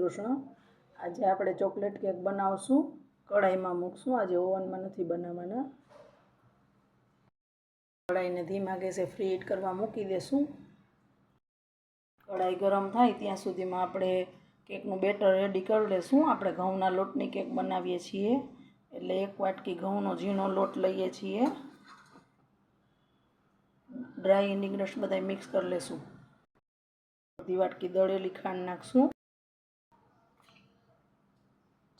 કૃષ્ણ, આજે આપણે chocolate cake બનાવશું. કઢાઈમાં મૂકશું. આજે ઓવનમાં નથી બનાવવાના. કઢાઈને ધીમા ગેસે ફ્રી હીટ કરવા મૂકી દેશું. કઢાઈ ગરમ થાય ત્યાં સુધીમાં આપણે કેકનું બેટર રેડી કરી લઈશું આપણે ઘઉંના લોટની કેક બનાવીએ છીએ. એટલે એક વાટકી ઘઉંનો ઝીણો લોટ લઈએ છીએ. ડ્રાય ઇન્ડિગ્રસ બધા મિક્સ કરી લઈશું અડધી વાટકી દળેલી ખાંડ નાખશું.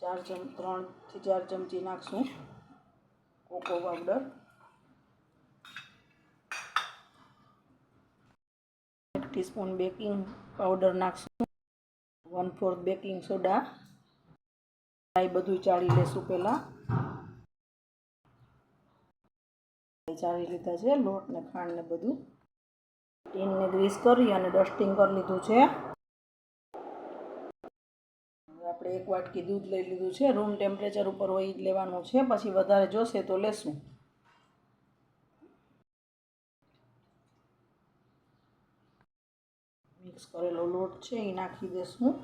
ચાર ચમ, ત્રણથી ચાર ચમચી નાખશું કોકો પાવડર. એક ટીસ્પૂન બેકિંગ પાવડર નાખશું. One fourth baking soda. એ બધું ચાળી લેશું પહેલાં. ચાળી લીધા છે લોટ ને ખાંડ ને બધું. ટીનને ગ્રીસ કરી અને ડસ્ટિંગ કરી લીધું છે હવે આપણે વાટકી દૂધ લઈ લીધું છે, રૂમ ટેમ્પરેચર ઉપર હોય લેવાનું છે, પછી વધારે જોશે તો લેશું. મિક્સ કરેલો લોટ છે એ નાખી દેશું.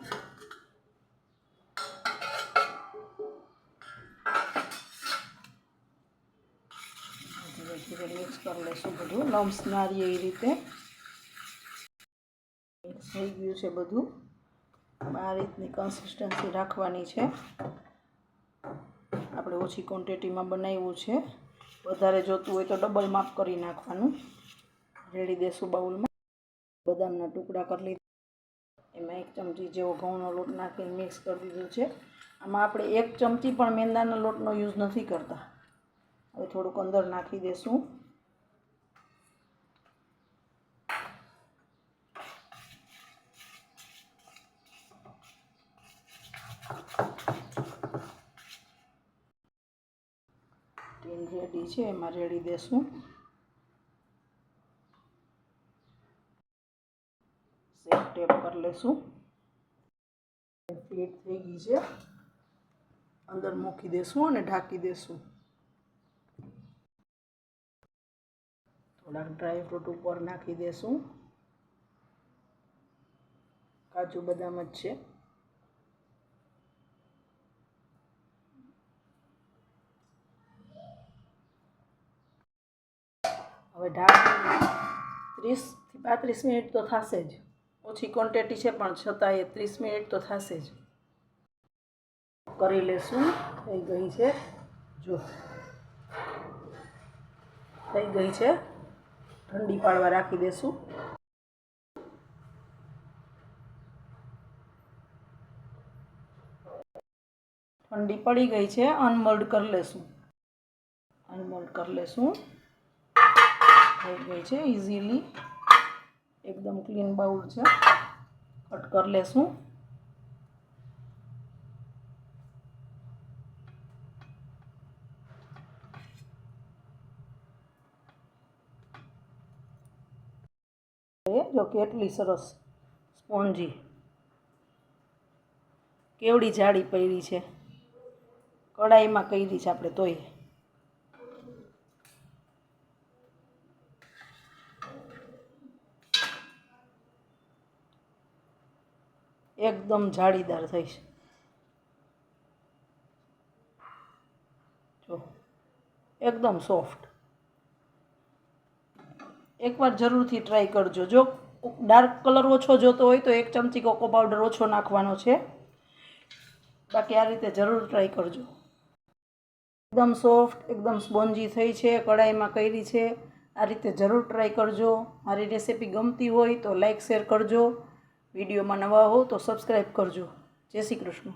ધીરે મિક્સ કરી લઈશું બધું, લમ્સ ના એ રીતે. મિક્સ થઈ ગયું છે બધું. આ રીતની કન્સિસ્ટન્સી રાખવાની છે. આપણે ઓછી ક્વોન્ટિટીમાં બનાવ્યું છે. વધારે જોતું હોય તો ડબલ માપ કરી નાખવાનું. રેડી દેશું બાઉલમાં. બદામના ટુકડા કરી લીધા. એમાં એક ચમચી જેવો ઘઉંનો લોટ નાખીને મિક્સ કરી દીધું છે. આમાં આપણે એક ચમચી પણ મેંદાના લોટનો યુઝ નથી કરતા. હવે થોડુંક અંદર નાખી દેશું. રેડી છે, એમાં રેડી દેશું. સેફ ટેપ કરી લેશું. ફીટ થઈ ગઈ છે. અંદર મૂકી દેશું અને ઢાંકી દેશું. થોડાક ડ્રાય ફ્રૂટ ઉપર નાખી દેશું. કાજુ બદામ જ છે. હવે ઢાંકી ત્રીસથી પાંત્રીસ મિનિટ તો થશે જ. ઓછી ક્વોન્ટિટી છે પણ છતાં એ ત્રીસ મિનિટ તો થશે જ. કરી લેશું. થઈ ગઈ છે. જો. થઈ ગઈ છે. ઠંડી પાડવા રાખી દેશું. ઠંડી પડી ગઈ છે. અનમોલ્ડ કરી લેશું. અનમોલ્ડ કરી લેશું. થઈ ગઈ છે ઇઝીલી એકદમ ક્લીન બાઉલ છે. કટ કરી લેશું. જો કેટલી સરસ સ્પોન્જી. કેવડી જાડી પડી છે. કડાઈમાં કરી છે આપણે તોય? એકદમ જાળીદાર થઈશ જો, એકદમ સોફ્ટ. એકવાર જરૂરથી ટ્રાય કરજો. જો ડાર્ક કલર ઓછો જોતો હોય તો એક ચમચી કોકો પાવડર ઓછો નાખવાનો છે. બાકી આ રીતે જરૂર ટ્રાય કરજો. એકદમ સોફ્ટ, એકદમ સ્પોન્જી થઈ છે, કઢાઈમાં કરી છે. આ રીતે જરૂર ટ્રાય કરજો. મારી રેસીપી ગમતી હોય તો લાઈક, શેર કરજો. વિડીયોમાં નવા હો તો સબસ્ક્રાઈબ કરજો. જય શ્રી કૃષ્ણ.